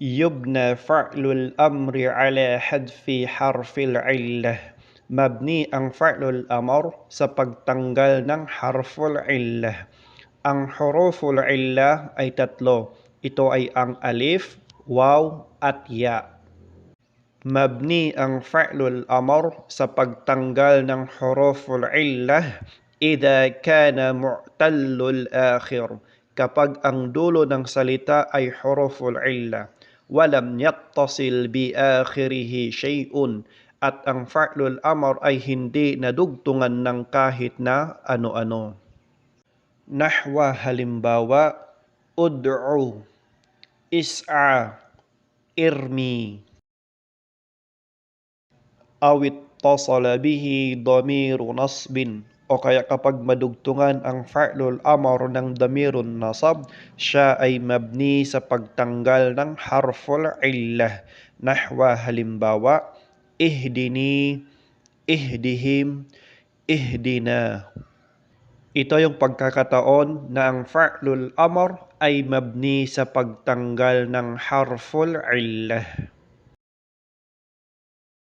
يبنى فعل الأمر على حذف حرف العلة. مبني أن فعل الأمر سبق تنقلنا حرف العلة. أن حروف العلة أي تتلو. إتو أي أن ألف واو أت مبني أن فعل الأمر سبق تنقلنا حروف العلة. إذا كان معتل الآخر كبق أن دول نغسلتا أي حروف العلة. Walam yattasil bi akhirihi shay'un at ang fa'lul amr ay hindi nadugtungan ng kahit na ano-ano. Nahwa halimbawa, ud'u, is'a, irmi. Awit tasala bihi damiru nasbin o kaya kapag madugtungan ang fa'lul amr ng damirun nasab, siya ay mabni sa pagtanggal ng harful illah. Nahwa halimbawa, ihdini, ihdihim, ihdina. Ito yung pagkakataon na ang fa'lul amr ay mabni sa pagtanggal ng harful illah.